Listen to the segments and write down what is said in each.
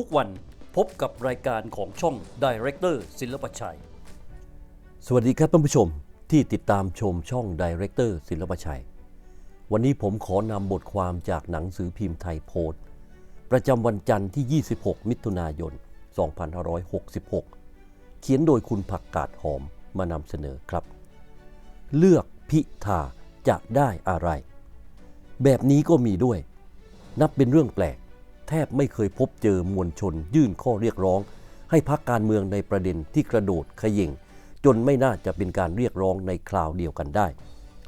ทุกวันพบกับรายการของช่อง Director ศิลปชัย สวัสดีครับท่านผู้ชมที่ติดตามชมช่อง Director ศิลปชัย วันนี้ผมขอนำบทความจากหนังสือพิมพ์ไทยโพสต์ ประจำวันจันทร์ที่ 26 มิถุนายน 2566 เขียนโดยคุณผักกาดหอมมานำเสนอครับ เลือกพิธาจะได้อะไร แบบนี้ก็มีด้วย นับเป็นเรื่องแปลก แทบไม่เคยพบเจอมวลชน ยื่นข้อเรียกร้อง ให้พักการเมืองในประเด็นที่กระโดดขย่งจนไม่น่าจะเป็นการเรียกร้องในคราวเดียวกันได้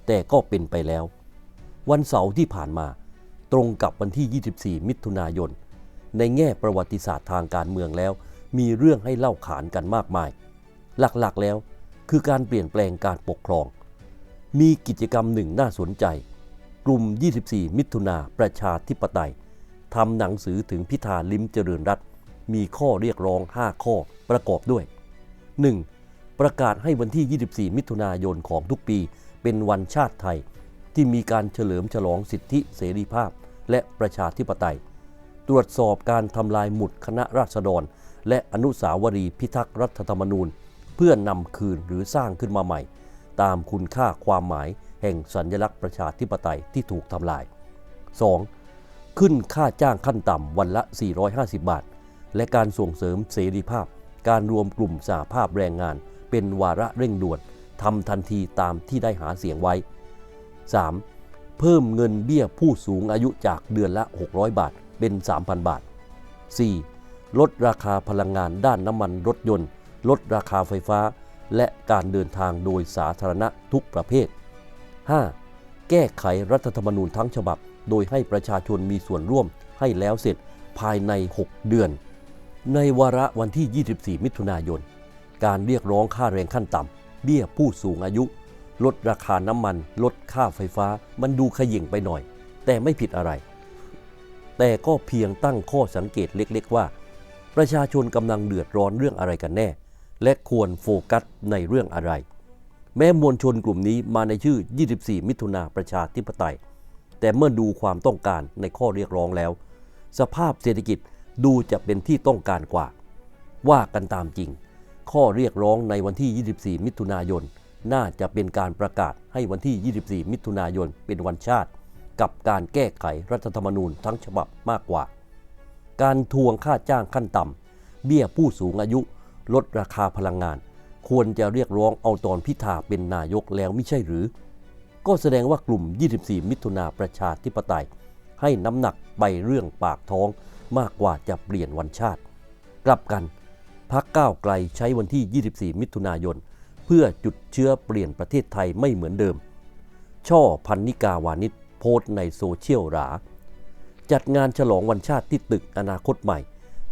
แต่ก็เป็นไปแล้ว วันเสาร์ที่ผ่านมา ตรงกับวันที่ 24 มิถุนายน ในแง่ประวัติศาสตร์ทางการเมืองแล้ว มีเรื่องให้เล่าขานกันมากมาย หลักๆแล้วคือการเปลี่ยนแปลงการปกครอง มีกิจกรรมหนึ่งน่าสนใจ กลุ่ม 24 มิถุนาประชาธิปไตย ทำหนังสือถึงพิธาลิมเจริญรัตมีข้อเรียกร้อง 5 ข้อประกอบด้วย 1. ประกาศให้วันที่ 24 มิถุนายนของทุกปี เป็นวันชาติไทย ที่มีการเฉลิมฉลองสิทธิเสรีภาพ และประชาธิปไตย ตรวจสอบการทำลายหมุดคณะราษฎร และอนุสาวรีย์พิทักษ์รัฐธรรมนูญ เพื่อนำคืนหรือสร้างขึ้นมาใหม่ ตามคุณค่าความหมายแห่งสัญลักษณ์ประชาธิปไตยที่ถูกทำลาย 2. ขึ้นค่าจ้างขั้นต่ำวันละ 450 บาท และการส่งเสริมเสรีภาพ การรวมกลุ่มสหภาพแรงงาน เป็นวาระเร่งด่วนทำทันทีตามที่ได้หาเสียงไว้ 3. เพิ่มเงินเบี้ยผู้สูงอายุจากเดือนละ 600 บาท เป็น 3,000 บาท 4. ลดราคาพลังงานด้านน้ำมันรถยนต์ ลดราคาไฟฟ้า และการเดินทางโดยสาธารณะทุกประเภท 5. แก้ไขรัฐธรรมนูญทั้งฉบับ โดยให้ประชาชนมีส่วนร่วมให้แล้วเสร็จภายใน 6 เดือน ในวาระวันที่ 24 มิถุนายน การเรียกร้องค่าแรงขั้นต่ำเบี้ยผู้สูงอายุ ลดราคาน้ำมัน ลดค่าไฟฟ้า มันดูขยิ่งไปหน่อย แต่ไม่ผิดอะไร แต่ก็เพียงตั้งข้อสังเกตเล็ก ๆ ว่า ประชาชนกำลังเดือดร้อนเรื่องอะไรกันแน่ และควรโฟกัสในเรื่องอะไร แม้มวลชนกลุ่มนี้มาในชื่อ 24 มิถุนาประชาธิปไตย แต่เมื่อดูความต้องการในข้อเรียกร้องแล้ว สภาพเศรษฐกิจดูจะเป็นที่ต้องการกว่า ว่ากันตามจริง ข้อเรียกร้องในวันที่ 24 มิถุนายน น่าจะเป็นการประกาศให้วันที่ 24 มิถุนายนเป็นวันชาติ กับการแก้ไขรัฐธรรมนูญทั้งฉบับมากกว่า การทวงค่าจ้างขั้นต่ำเบี้ยผู้สูงอายุลดราคาพลังงาน ควรจะเรียกร้องเอาตอนพิธาเป็นนายกแล้วไม่ใช่หรือ ก็แสดงว่ากลุ่ม 24 มิถุนาประชาธิปไตย ให้น้ำหนักไปเรื่องปากท้องมากกว่าจะเปลี่ยนวันชาติ กลับกันพักก้าวไกลใช้วันที่ 24 มิถุนายน เพื่อจุดเชื้อเปลี่ยนประเทศไทยไม่เหมือนเดิม ช่อพันนิกาวานิชโพสต์ในโซเชียลหรา จัดงานฉลองวันชาติที่ตึกอนาคตใหม่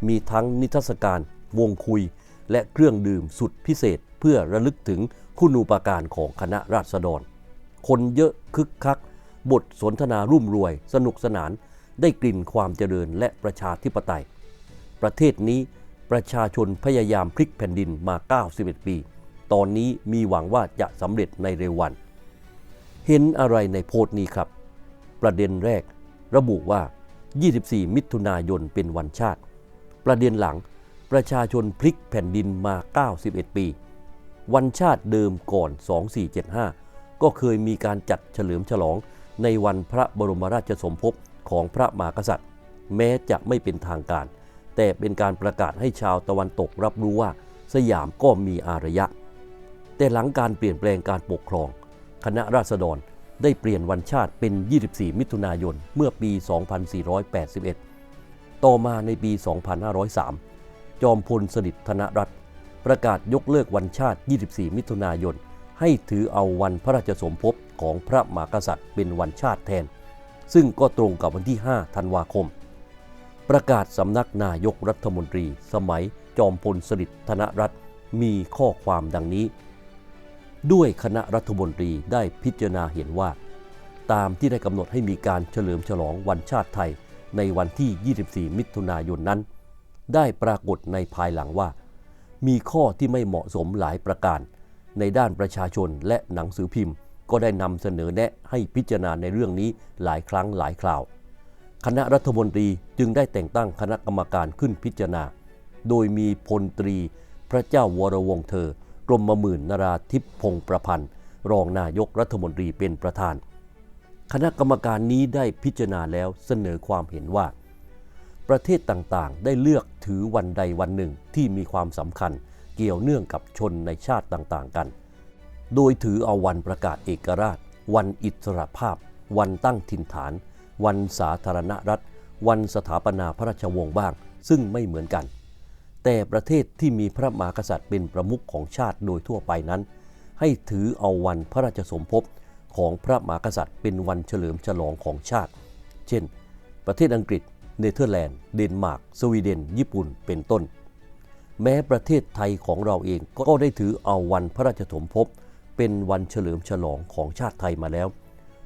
มีทั้งนิทรรศการ วงคุย และเครื่องดื่มสุดพิเศษเพื่อระลึกถึงคุณูปการของคณะราษฎร คนเยอะคึกคัก บทสนทนารุ่มรวย สนุกสนานได้กลิ่นความเจริญและประชาธิปไตย ประเทศนี้ประชาชนพยายามพลิกแผ่นดินมา 91 ปี ตอนนี้มีหวังว่าจะสำเร็จในเร็ววัน เห็นอะไรในโพสต์นี้ครับ ประเด็นแรก ระบุว่า 24 มิถุนายนเป็นวันชาติ ประเด็นหลังประชาชนพลิกแผ่นดินมา 91 ปี วันชาติเดิมก่อน 2475 ก็เคยมีการจัดเฉลิมฉลองในวันพระบรมราชสมภพของพระมหากษัตริย์ แม้จะไม่เป็นทางการ แต่เป็นการประกาศให้ชาวตะวันตกรับรู้ว่า สยามก็มีอารยะ แต่หลังการเปลี่ยนแปลงการปกครอง คณะราษฎรได้เปลี่ยนวันชาติเป็น 24 มิถุนายน เมื่อปี 2481 ต่อมาในปี 2503 จอมพลสฤษดิ์ธนรัตน์ประกาศยกเลิกวันชาติ 24 มิถุนายน ให้ถือเอาวันพระราชสมภพของพระมหากษัตริย์เป็นวันชาติแทน ซึ่งก็ตรงกับวันที่ 5 ธันวาคม ประกาศสำนักนายกรัฐมนตรี สมัยจอมพลสฤษดิ์ธนรัตน์มีข้อความดังนี้ ด้วยคณะรัฐมนตรีได้พิจารณาเห็นว่า ตามที่ได้กำหนดให้มีการเฉลิมฉลองวันชาติไทยในวันที่ 24 มิถุนายนนั้น ได้ปรากฏในภายหลังว่า มีข้อที่ไม่เหมาะสมหลายประการ ในด้านประชาชนและหนังสือพิมพ์ ก็ได้นำเสนอแนะให้พิจารณาในเรื่องนี้หลายครั้งหลายคราว คณะรัฐมนตรีจึงได้แต่งตั้งคณะกรรมการขึ้นพิจารณา โดยมีพลตรี พระเจ้าวรวงศ์เธอ กรมหมื่นนราธิปพงประพันธ์ รองนายกรัฐมนตรีเป็นประธาน คณะกรรมการนี้ได้พิจารณาแล้วเสนอความเห็นว่า ประเทศต่างๆ ได้เลือกถือวันใดวันหนึ่งที่มีความสำคัญ เกี่ยวเนื่องกับชนในชาติต่างๆกัน โดยถือเอาวันประกาศเอกราช วันอิสรภาพ วันตั้งถิ่นฐาน วันสาธารณรัฐ วันสถาปนาพระราชวงศ์บ้าง ซึ่งไม่เหมือนกัน แต่ประเทศที่มีพระมหากษัตริย์เป็นประมุขของชาติโดยทั่วไปนั้น ให้ถือเอาวันพระราชสมภพของพระมหากษัตริย์เป็นวันเฉลิมฉลองของชาติ เช่น ประเทศอังกฤษ เนเธอร์แลนด์ เดนมาร์ก สวีเดน ญี่ปุ่น เป็นต้น แม้ประเทศไทยของเราเองก็ได้ถือเอาวันพระราชสมภพเป็นวันเฉลิมฉลองของชาติไทยมาแล้ว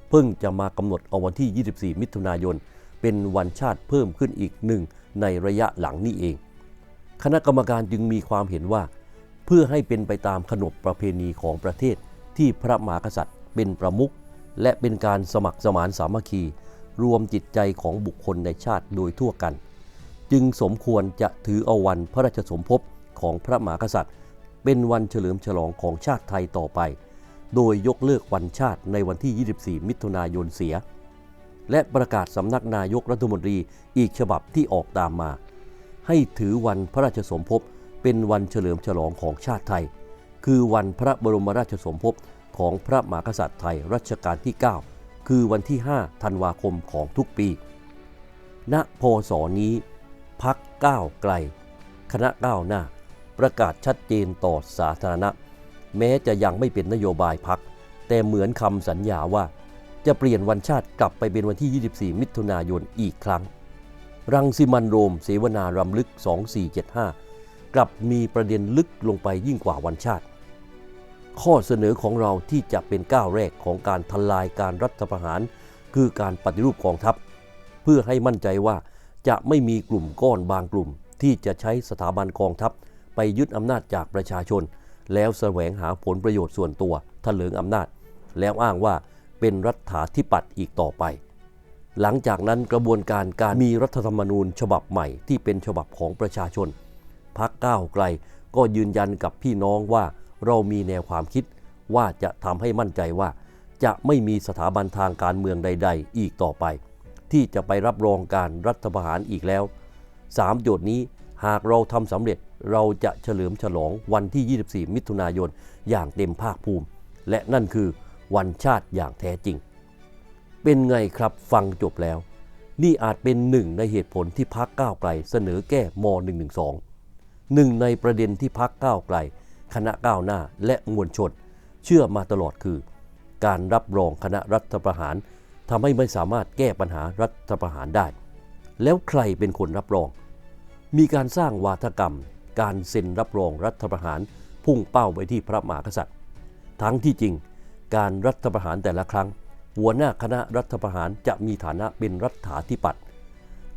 เพิ่งจะมากำหนดเอาวันที่ 24 มิถุนายน เป็นวันชาติเพิ่มขึ้นอีกหนึ่งในระยะหลังนี้เอง คณะกรรมการจึงมีความเห็นว่า เพื่อให้เป็นไปตามขนบประเพณีของประเทศที่พระมหากษัตริย์เป็นประมุขและเป็นการสมัครสมานสามัคคี รวมจิตใจของบุคคลในชาติโดยทั่วกัน จึงสมควรจะถือเอาวันพระราชสมภพของพระมหากษัตริย์ เป็นวันเฉลิมฉลองของชาติไทยต่อไป โดยยกเลิกวันชาติในวันที่ 24 มิถุนายนเสีย และประกาศสำนักนายกรัฐมนตรีอีกฉบับที่ออกตามมา ให้ถือวันพระราชสมภพเป็นวันเฉลิมฉลองของชาติไทย คือวันพระบรมราชสมภพของพระมหากษัตริย์ไทยรัชกาลที่ 9 คือวันที่ 5 ธันวาคมของทุกปี ณ พศนี้ พักก้าวไกล คณะก้าวหน้า ประกาศชัดเจนต่อสาธารณะ แม้จะยังไม่เป็นนโยบายพัก แต่เหมือนคำสัญญาว่า จะเปลี่ยนวันชาติกลับไปเป็นวันที่ 24 มิถุนายนอีกครั้ง รังสิมันโรมเสวนารำลึก 2475 กลับมีประเด็นลึกลงไปยิ่งกว่าวันชาติ ข้อเสนอของเราที่จะเป็นก้าวแรกของการทลายการรัฐประหาร คือการปฏิรูปกองทัพ เพื่อให้มั่นใจว่า จะไม่มีกลุ่มก้อนบางกลุ่ม ที่จะใช้สถาบันกองทัพ ไปยึดอำนาจจากประชาชน แล้วแสวงหาผลประโยชน์ส่วนตัวทะเลิงอำนาจ แล้วอ้างว่าเป็นรัฐาธิปัตย์อีกต่อไป หลังจากนั้นกระบวนการการมีรัฐธรรมนูญฉบับใหม่ที่เป็นฉบับของประชาชนพักก้าวไกลก็ยืนยันกับพี่น้องว่าเรามีแนวความคิดว่าจะทำให้มั่นใจว่า จะไม่มีสถาบันทางการเมืองใด ๆ อีกต่อไป ที่จะไปรับรองการรัฐประหารอีกแล้วสามโจทย์นี้หากเราทำสำเร็จเราจะเฉลิมฉลองวันที่ 24 มิถุนายนอย่างเต็มภาคภูมิ และนั่นคือวันชาติอย่างแท้จริง เป็นไงครับฟังจบแล้ว นี่อาจเป็นหนึ่งในเหตุผลที่พักก้าวไกลเสนอแก้ม .112 หนึ่งในประเด็นที่พักก้าวไกล คณะก้าวหน้าและมวลชน เชื่อมาตลอดคือ การรับรองคณะรัฐประหาร ทำให้ไม่สามารถแก้ปัญหารัฐประหารได้ แล้วใครเป็นคนรับรอง มีการสร้างวาทกรรม การเซ็นรับรองรัฐประหารพุ่งเป้าไปที่พระมหากษัตริย์ ทั้งที่จริง การรัฐประหารแต่ละครั้ง หัวหน้าคณะรัฐประหารจะมีฐานะเป็นรัฐาธิปัตย์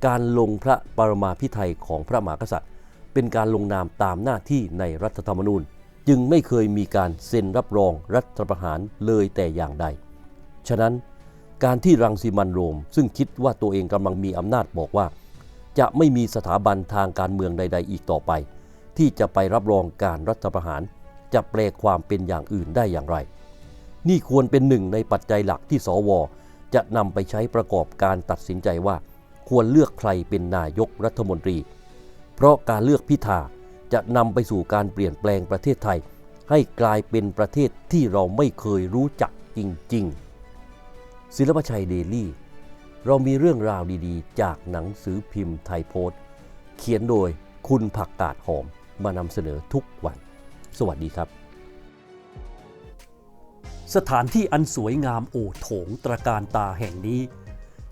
การลงพระปรมาภิไธยของพระมหากษัตริย์ เป็นการลงนามตามหน้าที่ในรัฐธรรมนูญ จึงไม่เคยมีการเซ็นรับรองรัฐประหารเลยแต่อย่างใด ฉะนั้น การที่รังสีมันโรม ซึ่งคิดว่าตัวเองกำลังมีอำนาจบอกว่า จะไม่มีสถาบันทางการเมืองใด ๆ อีกต่อไป ที่จะไปรับรองการรัฐประหาร จะแปลความเป็นอย่างอื่นได้อย่างไร นี่ควรเป็นหนึ่งในปัจจัยหลักที่สว จะนำไปใช้ประกอบการตัดสินใจว่า ควรเลือกใครเป็นนายกรัฐมนตรี เพราะการเลือกพิธาจะนำไปสู่การเปลี่ยนแปลงประเทศไทย ให้กลายเป็นประเทศที่เราไม่เคยรู้จักจริง ๆ ศิลปชัยเดลี่ เรามีเรื่องราวดีๆ จากหนังสือพิมพ์ไทยโพสต์ เขียนโดยคุณผักกาดหอมมานำเสนอทุกวัน สวัสดีครับ สถานที่อันสวยงามโอโถงตระการตาแห่งนี้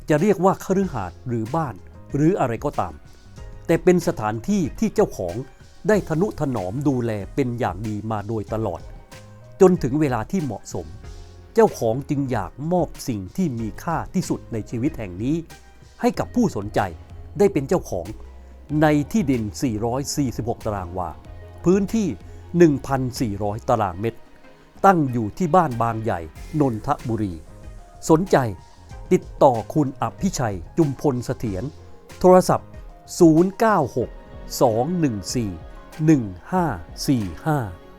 จะเรียกว่าคฤหาสน์หรือบ้านหรืออะไรก็ตาม แต่เป็นสถานที่ที่เจ้าของได้ทนุถนอมดูแลเป็นอย่างดีมาโดยตลอด จนถึงเวลาที่เหมาะสม เจ้าของจึงอยากมอบสิ่งที่มีค่าที่สุดในชีวิตแห่งนี้ ให้กับผู้สนใจได้เป็นเจ้าของในที่ดิน 446 ตารางวา พื้นที่ 1,400 ตารางเมตร ตั้งอยู่ที่บ้านบางใหญ่ นนทบุรี สนใจติดต่อคุณอภิชัย จุมพลเสถียร โทรศัพท์ 096 214 1545